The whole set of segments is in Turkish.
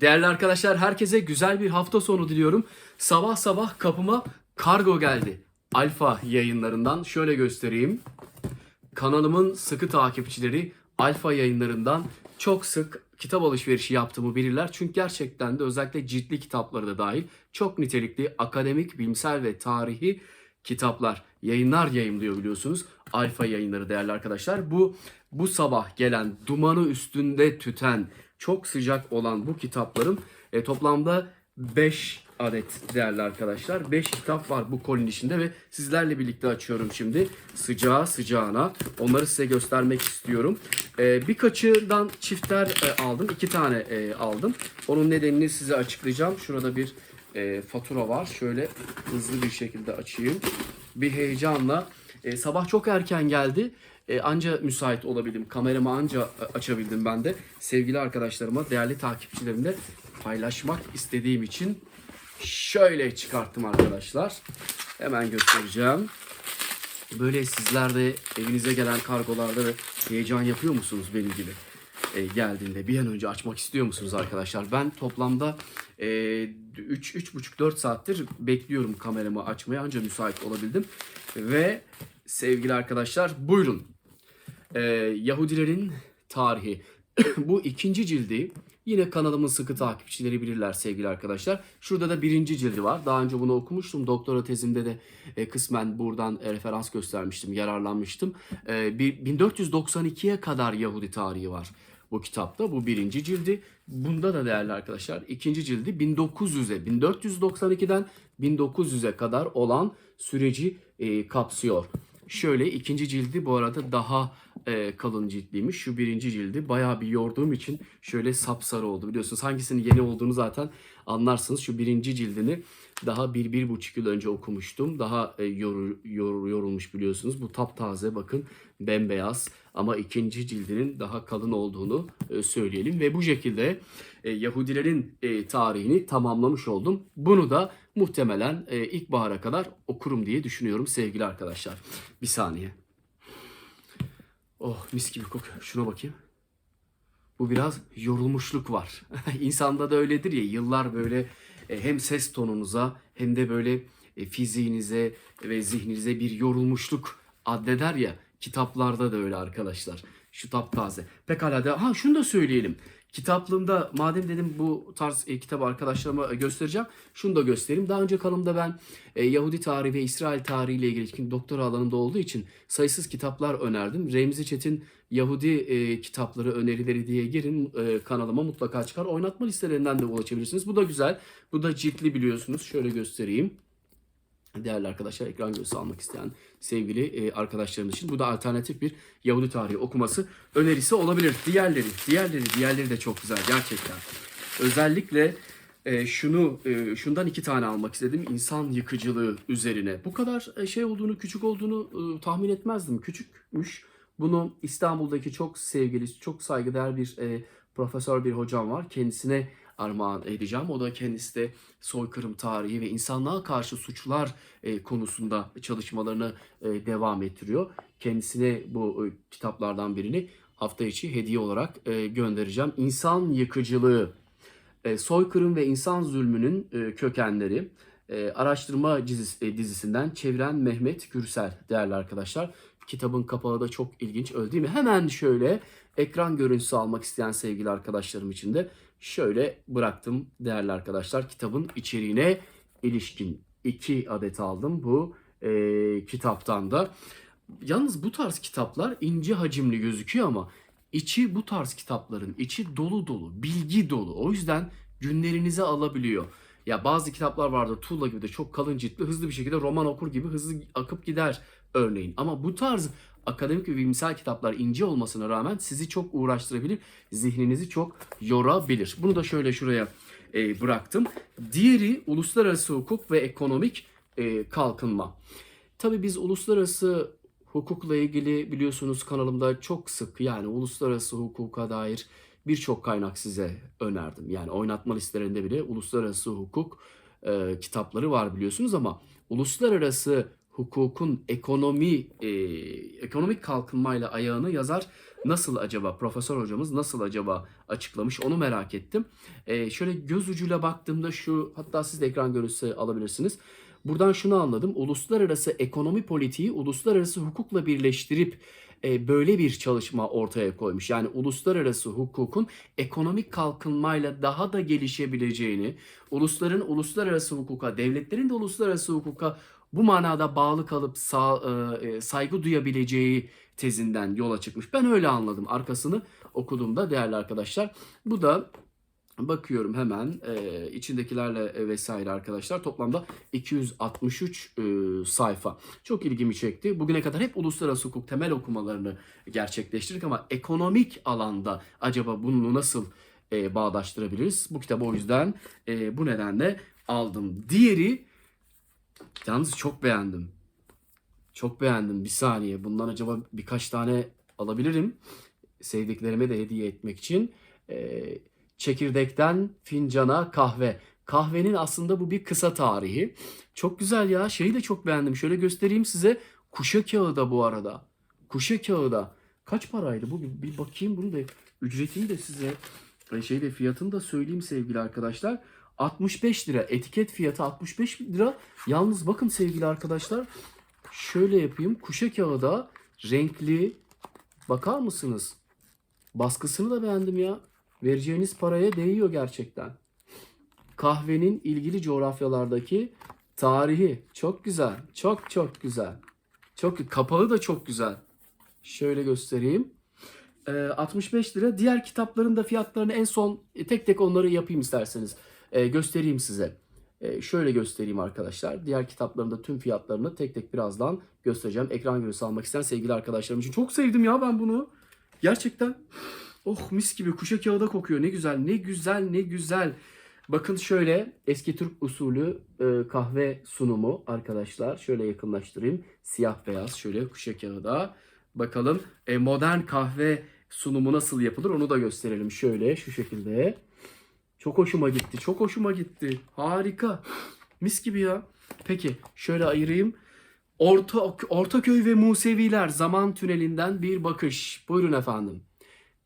Değerli arkadaşlar herkese güzel bir hafta sonu diliyorum. Sabah sabah kapıma kargo geldi. Alfa yayınlarından şöyle göstereyim. Kanalımın sıkı takipçileri Alfa yayınlarından çok sık kitap alışverişi yaptığımı bilirler. Çünkü gerçekten de özellikle ciltli kitapları da dahil çok nitelikli akademik, bilimsel ve tarihi kitaplar, yayınlar yayımlıyor biliyorsunuz. Alfa yayınları değerli arkadaşlar. Bu bu sabah gelen dumanı üstünde tüten çok sıcak olan bu kitapların e, toplamda 5 adet değerli arkadaşlar. 5 kitap var bu kolin içinde ve sizlerle birlikte açıyorum şimdi. Sıcağı sıcağına. Onları size göstermek istiyorum. E, birkaçından çifter e, aldım. iki tane e, aldım. Onun nedenini size açıklayacağım. Şurada bir e, fatura var. Şöyle hızlı bir şekilde açayım. Bir heyecanla. E, sabah çok erken geldi. E, anca müsait olabildim. Kameramı anca e, açabildim ben de. Sevgili arkadaşlarıma, değerli takipçilerimle paylaşmak istediğim için şöyle çıkarttım arkadaşlar. Hemen göstereceğim. Böyle sizler de evinize gelen kargolarda da heyecan yapıyor musunuz benim gibi? E, geldiğinde bir an önce açmak istiyor musunuz arkadaşlar? Ben toplamda e, 3-3,5-4 saattir bekliyorum kameramı açmaya anca müsait olabildim. Ve sevgili arkadaşlar buyurun. E, Yahudilerin tarihi. Bu ikinci cildi yine kanalımın sıkı takipçileri bilirler sevgili arkadaşlar. Şurada da birinci cildi var. Daha önce bunu okumuştum. Doktora tezimde de e, kısmen buradan e, referans göstermiştim, yararlanmıştım. E, bir 1492'ye kadar Yahudi tarihi var bu kitapta. Bu birinci cildi. Bunda da değerli arkadaşlar ikinci cildi 1900'e 1492'den 1900'e kadar olan süreci e, kapsıyor. Şöyle ikinci cildi bu arada daha e, kalın ciltliymiş. Şu birinci cildi bayağı bir yorduğum için şöyle sapsarı oldu. Biliyorsunuz hangisinin yeni olduğunu zaten anlarsınız. Şu birinci cildini daha bir, bir buçuk yıl önce okumuştum. Daha e, yor, yor, yorulmuş biliyorsunuz. Bu taptaze bakın bembeyaz ama ikinci cildinin daha kalın olduğunu e, söyleyelim. Ve bu şekilde e, Yahudilerin e, tarihini tamamlamış oldum. Bunu da muhtemelen e, ilkbahara kadar okurum diye düşünüyorum sevgili arkadaşlar. Bir saniye. Oh mis gibi kokuyor. Şuna bakayım. Bu biraz yorulmuşluk var. İnsanda da öyledir ya yıllar böyle e, hem ses tonunuza hem de böyle e, fiziğinize ve zihninize bir yorulmuşluk addeder ya. Kitaplarda da öyle arkadaşlar. Şu taptaze. Pekala da ha şunu da söyleyelim. Kitaplığımda madem dedim bu tarz e, kitabı arkadaşlarıma e, göstereceğim. Şunu da göstereyim. Daha önce kanalımda ben e, Yahudi tarihi ve İsrail tarihi ile ilgili çünkü doktora alanında olduğu için sayısız kitaplar önerdim. Remzi Çetin Yahudi e, kitapları önerileri diye girin e, kanalıma mutlaka çıkar. Oynatma listelerinden de ulaşabilirsiniz. Bu da güzel. Bu da ciltli biliyorsunuz. Şöyle göstereyim değerli arkadaşlar ekran görüntüsü almak isteyen sevgili e, arkadaşlarımız için bu da alternatif bir Yahudi tarihi okuması önerisi olabilir. Diğerleri, diğerleri, diğerleri de çok güzel gerçekten. Özellikle e, şunu e, şundan iki tane almak istedim. İnsan yıkıcılığı üzerine. Bu kadar e, şey olduğunu, küçük olduğunu e, tahmin etmezdim. Küçükmüş. Bunu İstanbul'daki çok sevgili, çok saygıdeğer bir e, profesör bir hocam var. Kendisine armağan edeceğim. O da kendisi de soykırım tarihi ve insanlığa karşı suçlar e, konusunda çalışmalarını e, devam ettiriyor. Kendisine bu e, kitaplardan birini hafta içi hediye olarak e, göndereceğim. İnsan yıkıcılığı, e, soykırım ve insan zulmünün e, kökenleri. E, araştırma dizisi, e, dizisinden çeviren Mehmet Gürsel değerli arkadaşlar. Kitabın kapağı da çok ilginç öyle değil mi? Hemen şöyle ekran görüntüsü almak isteyen sevgili arkadaşlarım için de şöyle bıraktım değerli arkadaşlar. Kitabın içeriğine ilişkin iki adet aldım bu e, kitaptan da. Yalnız bu tarz kitaplar ince hacimli gözüküyor ama içi bu tarz kitapların içi dolu dolu, bilgi dolu. O yüzden günlerinize alabiliyor. Ya bazı kitaplar vardı tuğla gibi de çok kalın ciltli hızlı bir şekilde roman okur gibi hızlı akıp gider örneğin. Ama bu tarz akademik ve bilimsel kitaplar ince olmasına rağmen sizi çok uğraştırabilir, zihninizi çok yorabilir. Bunu da şöyle şuraya e, bıraktım. Diğeri uluslararası hukuk ve ekonomik e, kalkınma. Tabii biz uluslararası hukukla ilgili biliyorsunuz kanalımda çok sık yani uluslararası hukuka dair birçok kaynak size önerdim. Yani oynatma listelerinde bile uluslararası hukuk e, kitapları var biliyorsunuz ama uluslararası hukukun ekonomi e, ekonomik kalkınmayla ayağını yazar. Nasıl acaba profesör hocamız nasıl acaba açıklamış onu merak ettim. E, şöyle göz ucuyla baktığımda şu hatta siz de ekran görüntüsü alabilirsiniz. Buradan şunu anladım. Uluslararası ekonomi politiği uluslararası hukukla birleştirip e, böyle bir çalışma ortaya koymuş. Yani uluslararası hukukun ekonomik kalkınmayla daha da gelişebileceğini, ulusların uluslararası hukuka, devletlerin de uluslararası hukuka bu manada bağlı kalıp sağ, e, saygı duyabileceği tezinden yola çıkmış. Ben öyle anladım arkasını okuduğumda değerli arkadaşlar. Bu da bakıyorum hemen e, içindekilerle e, vesaire arkadaşlar toplamda 263 e, sayfa. Çok ilgimi çekti. Bugüne kadar hep uluslararası hukuk temel okumalarını gerçekleştirdik ama ekonomik alanda acaba bunu nasıl e, bağdaştırabiliriz? Bu kitabı o yüzden e, bu nedenle aldım. Diğeri yalnız çok beğendim. Çok beğendim. Bir saniye. Bundan acaba birkaç tane alabilirim. Sevdiklerime de hediye etmek için. Ee, çekirdekten fincana kahve. Kahvenin aslında bu bir kısa tarihi. Çok güzel ya. Şeyi de çok beğendim. Şöyle göstereyim size. Kuşa kağıda bu arada. Kuşa kağıda. Kaç paraydı bu? Bir, bakayım bunu da. Ücretini de size e, şeyi de fiyatını da söyleyeyim sevgili arkadaşlar. 65 lira. Etiket fiyatı 65 lira. Yalnız bakın sevgili arkadaşlar. Şöyle yapayım. Kuşa kağıda renkli. Bakar mısınız? Baskısını da beğendim ya. Vereceğiniz paraya değiyor gerçekten. Kahvenin ilgili coğrafyalardaki tarihi çok güzel. Çok çok güzel. Çok kapağı da çok güzel. Şöyle göstereyim. Ee, 65 lira. Diğer kitapların da fiyatlarını en son e, tek tek onları yapayım isterseniz. Ee, göstereyim size. Ee, şöyle göstereyim arkadaşlar. Diğer kitapların da tüm fiyatlarını tek tek birazdan göstereceğim. Ekran görüntüsü almak isteyen sevgili arkadaşlarım için. Çok sevdim ya ben bunu. Gerçekten. Oh mis gibi kuşa kağıda kokuyor. Ne güzel, ne güzel, ne güzel. Bakın şöyle eski Türk usulü e, kahve sunumu arkadaşlar. Şöyle yakınlaştırayım. Siyah beyaz şöyle kuşa kağıda. Bakalım e, modern kahve sunumu nasıl yapılır onu da gösterelim. Şöyle şu şekilde. Çok hoşuma gitti. Çok hoşuma gitti. Harika. Mis gibi ya. Peki şöyle ayırayım. Orta Ortaköy ve Museviler zaman tünelinden bir bakış. Buyurun efendim.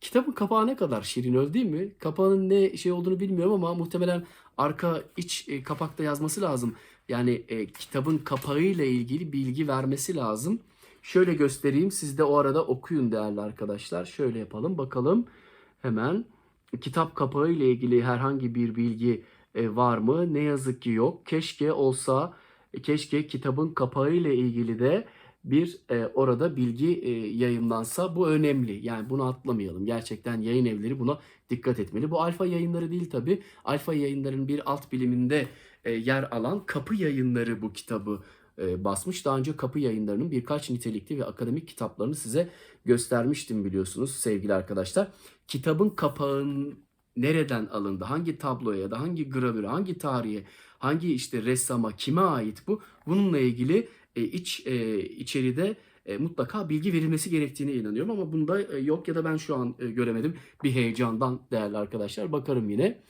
Kitabın kapağı ne kadar şirin öyle değil mi? Kapağının ne şey olduğunu bilmiyorum ama muhtemelen arka iç e, kapakta yazması lazım. Yani e, kitabın kapağıyla ilgili bilgi vermesi lazım. Şöyle göstereyim siz de o arada okuyun değerli arkadaşlar. Şöyle yapalım bakalım hemen kitap kapağı ile ilgili herhangi bir bilgi e, var mı? Ne yazık ki yok. Keşke olsa, e, keşke kitabın kapağı ile ilgili de bir e, orada bilgi e, yayınlansa. Bu önemli. Yani bunu atlamayalım. Gerçekten yayın evleri buna dikkat etmeli. Bu alfa yayınları değil tabi. Alfa yayınların bir alt biliminde e, yer alan kapı yayınları bu kitabı basmış. Daha önce kapı yayınlarının birkaç nitelikli ve akademik kitaplarını size göstermiştim biliyorsunuz sevgili arkadaşlar. Kitabın kapağın nereden alındı, hangi tabloya ya da hangi gravüre, hangi tarihe, hangi işte ressama, kime ait bu? Bununla ilgili e, iç e, içeride e, mutlaka bilgi verilmesi gerektiğine inanıyorum ama bunda e, yok ya da ben şu an e, göremedim. Bir heyecandan değerli arkadaşlar bakarım yine.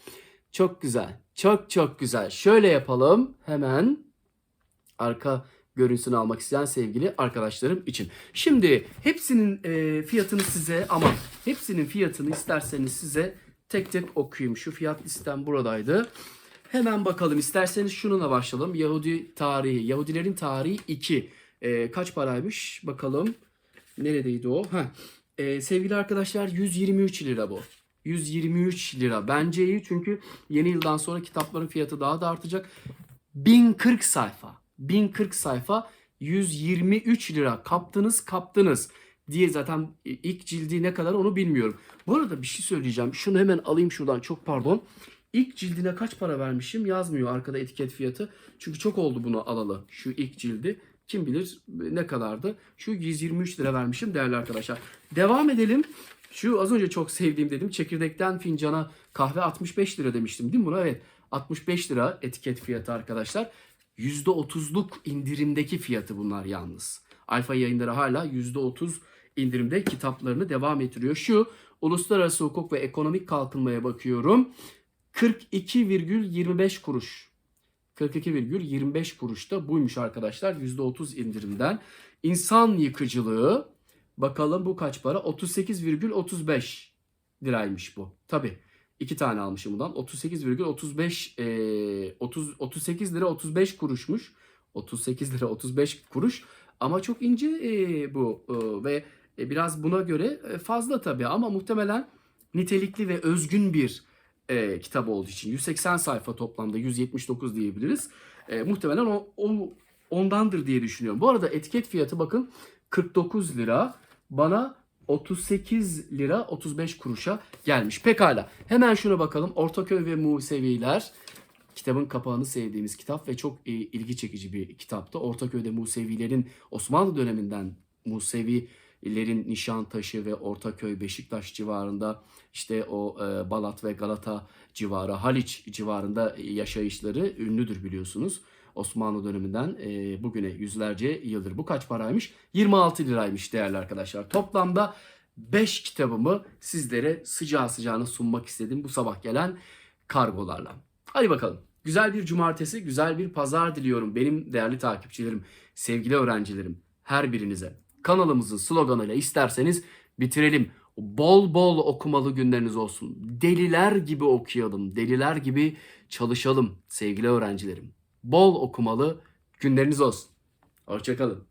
Çok güzel. Çok çok güzel. Şöyle yapalım hemen arka görüntüsünü almak isteyen sevgili arkadaşlarım için. Şimdi hepsinin e, fiyatını size ama hepsinin fiyatını isterseniz size tek tek okuyayım. Şu fiyat listem buradaydı. Hemen bakalım isterseniz şununla başlayalım. Yahudi tarihi, Yahudilerin tarihi 2. E, kaç paraymış bakalım. Neredeydi o? Heh. E, sevgili arkadaşlar 123 lira bu. 123 lira. Bence iyi çünkü yeni yıldan sonra kitapların fiyatı daha da artacak. 1040 sayfa. 1040 sayfa 123 lira kaptınız kaptınız diye zaten ilk cildi ne kadar onu bilmiyorum. Bu arada bir şey söyleyeceğim. Şunu hemen alayım şuradan çok pardon. İlk cildine kaç para vermişim yazmıyor arkada etiket fiyatı. Çünkü çok oldu bunu alalı şu ilk cildi. Kim bilir ne kadardı. Şu 123 lira vermişim değerli arkadaşlar. Devam edelim. Şu az önce çok sevdiğim dedim. Çekirdekten fincana kahve 65 lira demiştim değil mi buna? Evet. 65 lira etiket fiyatı arkadaşlar. %30'luk indirimdeki fiyatı bunlar yalnız. Alfa yayınları hala %30 indirimde kitaplarını devam ettiriyor. Şu uluslararası hukuk ve ekonomik kalkınmaya bakıyorum. 42,25 kuruş. 42,25 kuruş da buymuş arkadaşlar %30 indirimden. İnsan yıkıcılığı bakalım bu kaç para? 38,35 liraymış bu. Tabii 2 tane almışım bundan. 38,35 e, 30 38 lira 35 kuruşmuş. 38 lira 35 kuruş ama çok ince e, bu e, ve e, biraz buna göre e, fazla tabii ama muhtemelen nitelikli ve özgün bir e, kitap olduğu için 180 sayfa toplamda 179 diyebiliriz. E, muhtemelen o, o ondandır diye düşünüyorum. Bu arada etiket fiyatı bakın 49 lira. Bana 38 lira 35 kuruşa gelmiş. Pekala. Hemen şuna bakalım. Ortaköy ve Museviler. Kitabın kapağını sevdiğimiz kitap ve çok e, ilgi çekici bir kitaptı. Ortaköy'de Musevilerin Osmanlı döneminden Musevilerin Nişantaşı ve Ortaköy, Beşiktaş civarında işte o e, Balat ve Galata civarı, Haliç civarında yaşayışları ünlüdür biliyorsunuz. Osmanlı döneminden e, bugüne yüzlerce yıldır. Bu kaç paraymış? 26 liraymış değerli arkadaşlar. Toplamda 5 kitabımı sizlere sıcağı sıcağına sunmak istedim bu sabah gelen kargolarla. Hadi bakalım. Güzel bir cumartesi, güzel bir pazar diliyorum benim değerli takipçilerim, sevgili öğrencilerim, her birinize. Kanalımızın sloganıyla isterseniz bitirelim. Bol bol okumalı günleriniz olsun. Deliler gibi okuyalım, deliler gibi çalışalım sevgili öğrencilerim. Bol okumalı günleriniz olsun. Hoşçakalın.